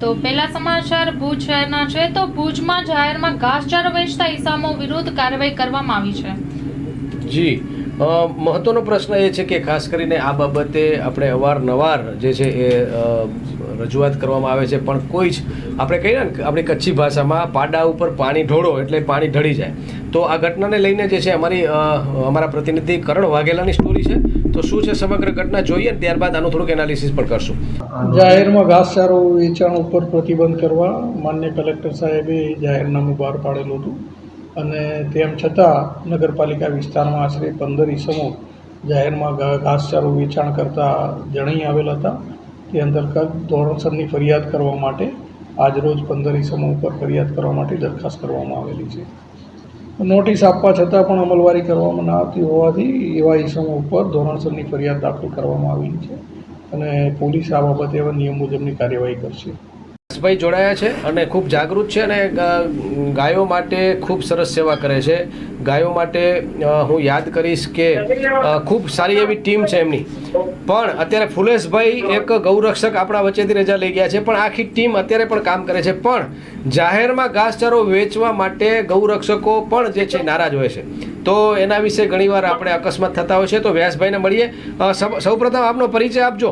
તો પહેલા સમાચાર ભુજ શહેરના છે. તો ભુજમાં જાહેરમાં ઘાસચારો વેચતા ઇસામો વિરુદ્ધ કાર્યવાહી કરવામાં આવી છે. જી. મહત્વનો પ્રશ્ન એ છે કે ખાસ કરીને આ બાબતે આપણે અવારનવાર જે છે એ રજૂઆત કરવામાં આવે છે, પણ કોઈ જ આપણે કહીએ ને આપણી કચ્છી ભાષામાં પાડા ઉપર પાણી ઢોળો એટલે પાણી ઢળી જાય. તો આ ઘટનાને લઈને જે છે અમારી અમારા પ્રતિનિધિ કરણ વાઘેલાની સ્ટોરી છે. તો શું છે સમગ્ર ઘટના જોઈએ, ત્યારબાદ આનું થોડુંક એનાલિસિસ પણ કરશું. જાહેરમાં ઘાસચારો વેચાણ ઉપર પ્રતિબંધ કરવા માન્ય કલેક્ટર સાહેબે જાહેરનામું બહાર પાડેલું હતું. અને તેમ છતાં નગરપાલિકા વિસ્તારમાં આશરે પંદર ઈસમો જાહેરમાં ઘાસચારો વેચાણ કરતા જણાઈ આવેલ હતા. તે અંતર્ગત ધોરણસરની ફરિયાદ કરવા માટે આજરોજ પંદર ઇસમો ઉપર ફરિયાદ કરવા માટે દરખાસ્ત કરવામાં આવેલી છે. નોટિસ આપવા છતાં પણ અમલવારી કરવામાં ના આવતી હોવાથી એવા ઇસમો ઉપર ધોરણસરની ફરિયાદ દાખલ કરવામાં આવેલી છે અને પોલીસ આ બાબતે એવા નિયમ મુજબની કાર્યવાહી કરશે. ભાઈ જોડાયા છે અને ખૂબ જાગૃત છે અને ગાયો માટે ખૂબ સરસ સેવા કરે છે. ગાયો માટે હું યાદ કરીશ કે ખૂબ સારી એવી ટીમ છે એમની. પણ અત્યારે ફુલેશભાઈ એક ગૌરક્ષક આપણા વચ્ચેથી રજા લઈ ગયા છે, પણ આખી ટીમ અત્યારે પણ કામ કરે છે. પણ જાહેરમાં ઘાસચારો વેચવા માટે ગૌરક્ષકો પણ જે છે નારાજ હોય છે. તો એના વિશે ઘણીવાર આપણે અકસ્માત થતા હોય છે. તો વ્યાસભાઈને મળીએ. સૌપ્રથમ આપનો પરિચય આપજો.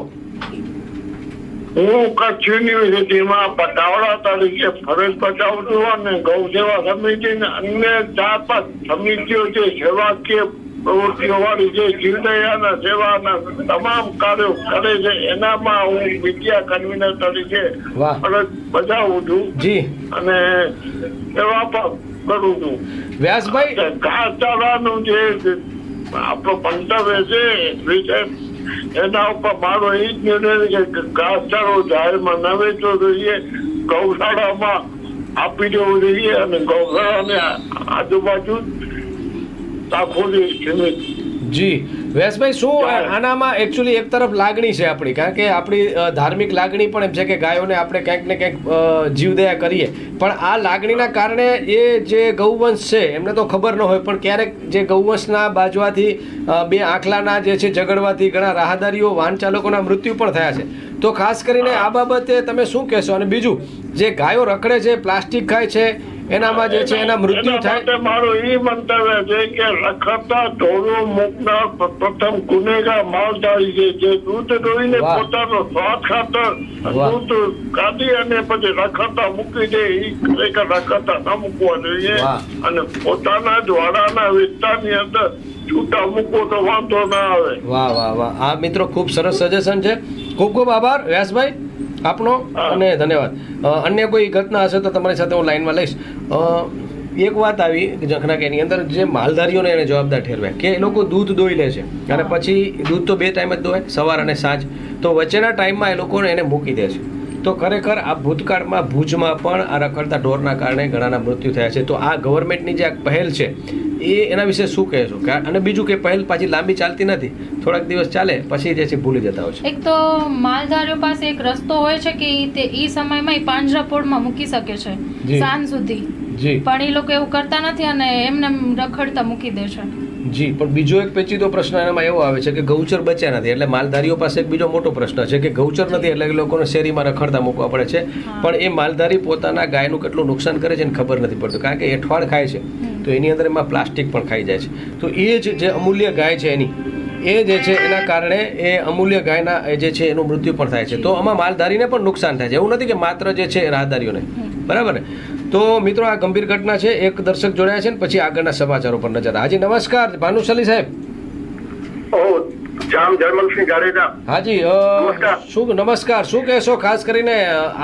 હું કચ્છ યુનિવર્સિટીમાં પટાવડા તરીકે ફરજ બજાવતો છું અને ગૌ સેવા સમિતિને અન્ય ચાર પાંચ સમિતિઓ જે સેવાકીય પ્રવૃત્તિઓ વાળી જે જીવદયાના સેવાના તમામ કાર્યો કરે છે એનામાં હું મીડિયા કન્વીનર તરીકે. ફરજ બજાવું છું જી. અને સેવા પણ કરું છું. વ્યાસભાઈ? ઘાસચારાનું જે આપણો મંતવ્ય છે એના ઉપર મારો એ જ નિર્ણય કે ઘાસચારો જાહેરમાં ન જોઈએ, ગૌશાળામાં આપી દેવું જોઈએ અને ગૌશાળાને આજુબાજુ રાખવું જોઈએ. જી. વ્યાસભાઈ શું આનામાં એકચ્યુઅલી એક તરફ લાગણી છે આપણી કારણ કે આપણી ધાર્મિક લાગણી પણ એમ છે કે ગાયોને આપણે ક્યાંક ને ક્યાંક જીવદયા કરીએ. પણ આ લાગણીના કારણે એ જે ગૌવંશ છે એમને તો ખબર ન હોય પણ ક્યારેક જે ગૌવંશના બાજવાથી બે આંખલાના જે છે ઝઘડવાથી ઘણા રાહદારીઓ વાહન ચાલકોના મૃત્યુ પણ થયા છે. તો ખાસ કરીને આ બાબતે તમે શું કહેશો? અને બીજું જે ગાયો રખડે છે પ્લાસ્ટિક ખાય છે એનામાં જે છે એના મૃત્યુ થાય. મારો એ મંતવ્ય છે કે લખતા ઢોરો મૂકનાર પ્રથમ ગુનેગાર માલધારી છે જે દૂધ દોઈને પોતાનો સ્વાદ ખાતર દૂધ કાઢી અને પછી રખડતા મૂકી દે. એ ખરેખર રખડતા ન મૂકવા જોઈએ. અને પોતાના જ વાડાના વિસ્તારની અંદર છૂટા મૂકવો તો વાંધો ના આવે. વાહ વાહ વાહ. આ મિત્રો ખૂબ સરસ સજેશન છે. ખૂબ ખૂબ આભાર વ્યાસભાઈ. આપનો? અને ધન્યવાદ. અન્ય કોઈ ઘટના હશે તો તમારી સાથે હું લાઈનમાં લઈશ. એક વાત આવી જખના કેની અંદર જે માલધારીઓને એને જવાબદાર ઠેરવ્યા કે એ લોકો દૂધ દોઈ લે છે. અને પછી દૂધ તો બે ટાઈમ જ દોય સવાર અને સાંજ. તો વચ્ચેના ટાઈમમાં એ લોકોને એને મૂકી દે છે. તો ખરેખર આ ભૂતકાળમાં ભુજમાં પણ આ રખડતા ઢોરના કારણે ઘણાના મૃત્યુ થયા છે. તો આ ગવર્મેન્ટની જે આ પહેલ છે એ એના વિશે શું કહેશો? કે અને બીજું કે પહેલ પાછી લાંબી ચાલતી નથી? થોડાક દિવસ ચાલે પછી જે છે ભૂલી જતા હોય છે. એક તો માલધારીઓ પાસે એક રસ્તો હોય છે કે તે ઈ સમયમાં ઈ પાંજરાપોળમાં મૂકી શકે છે સાંજ સુધી. પણ એ લોકો એવું કરતા નથી અને એમને રખડતા મૂકી દે છે. જી પણ બીજો એક પેચીદો પ્રશ્ન એનામાં એવો આવે છે કે ગૌચર બચ્યા નથી. એટલે માલધારીઓ પાસે એક બીજો મોટો પ્રશ્ન છે કે ગૌચર નથી એટલે લોકોને શેરીમાં રખડતા મૂકવા પડે છે. પણ એ માલધારી પોતાના ગાયનું કેટલું નુકસાન કરે છે એને ખબર નથી પડતું. કારણ કે એઠવાડ ખાય છે. તો એની અંદર એમાં પ્લાસ્ટિક પણ ખાઈ જાય છે. તો એ જ જે અમૂલ્ય ગાય છે એની એ જે છે એના કારણે એ અમૂલ્ય ગાયના એ જે છે એનું મૃત્યુ પણ થાય છે. તો આમાં માલધારીને પણ નુકસાન થાય છે. એવું નથી કે માત્ર જે છે રાહદારીઓને. બરાબર ને? તો મિત્રો આ ગંભીર ઘટના છે. એક દર્શક જોડાયા છે ને પછી આગળના સમાચારો પર નજર. હાજી નમસ્કાર. ભાનુશાલી સાહેબ. જામ જર્મલસિંહ જાડેજા. હાજી. શું નમસ્કાર. શું કહેશો? ખાસ કરીને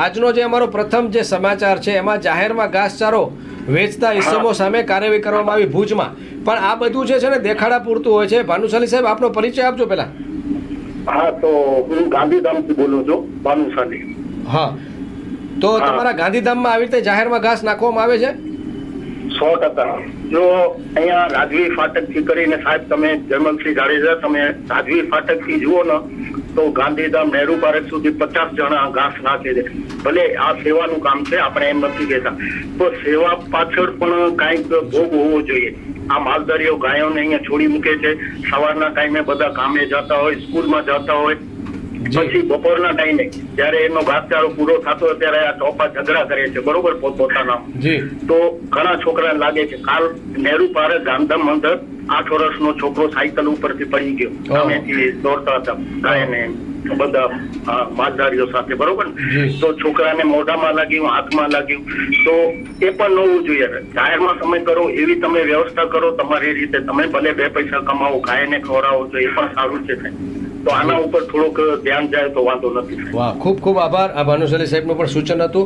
આજનો જે અમારો પ્રથમ જે સમાચાર છે એમાં જાહેરમાં ઘાસચારો વેચતા ઇસમો સામે કાર્યવાહી કરવામાં આવી ભુજમાં. પણ આ બધું જે છે ને દેખાડા પૂરતું હોય છે. ભાનુશાલી સાહેબ આપનો પરિચય આપજો પેલા હા તો હું ગાંધીધામથી બોલું છું ભાનુશાલી હા. તો. તમારા ગાંધીધામમાં આવી રીતે જાહેરમાં ઘાસ નાખવામાં આવે છે? સો ટકા. જો અહીંયા રાજવી ફાટકથી કરીને સાહેબ તમે જર્મનસિંહ જાડેજા તમે રાજવી ફાટકથી જુઓ ને તો ગાંધીધામ નહેરુ પાર્ક સુધી પચાસ જણા ઘાસ નાખે છે. ભલે આ સેવાનું કામ છે આપણે એમ નથી કહેતા. તો સેવા પાછળ પણ કાંઈક ભોગ હોવો જોઈએ. આ માલધારીઓ ગાયોને અહીંયા છોડી મૂકે છે. સવારના ટાઈમે બધા કામે જતા હોય સ્કૂલમાં જતા હોય. પછી બપોરના ટાઈમે જયારે એનો ઘાસચારો પૂરો થતો ત્યારે આ ચોપા ઝઘડા કરે છે. બરોબર પોતપોતાના તો ઘણા છોકરાને લાગે છે કાલ નહેરુ પારે ગાંધમ અંદર આઠ વર્ષનો છોકરો સાયકલ ઉપરથી પડી ગયો. સામેથી દોડતા હતા. ગાયને બધા માલધારીઓ સાથે બરોબર તો છોકરાને મોઢામાં લાગ્યું હાથમાં લાગ્યું. તો એ પણ ન હોવું જોઈએ. જાહેરમાં તમે કરો એવી તમે વ્યવસ્થા કરો તમારી રીતે તમે ભલે બે પૈસા કમાવો ગાયને ખવડાવો તો એ પણ સારું છે. તો આના ઉપર થોડુંક ધ્યાન જાય તો વાંધો નથી. વાહ, ખૂબ ખૂબ આભાર. આ ભાનુશાલી સાહેબનું પણ સૂચન હતું.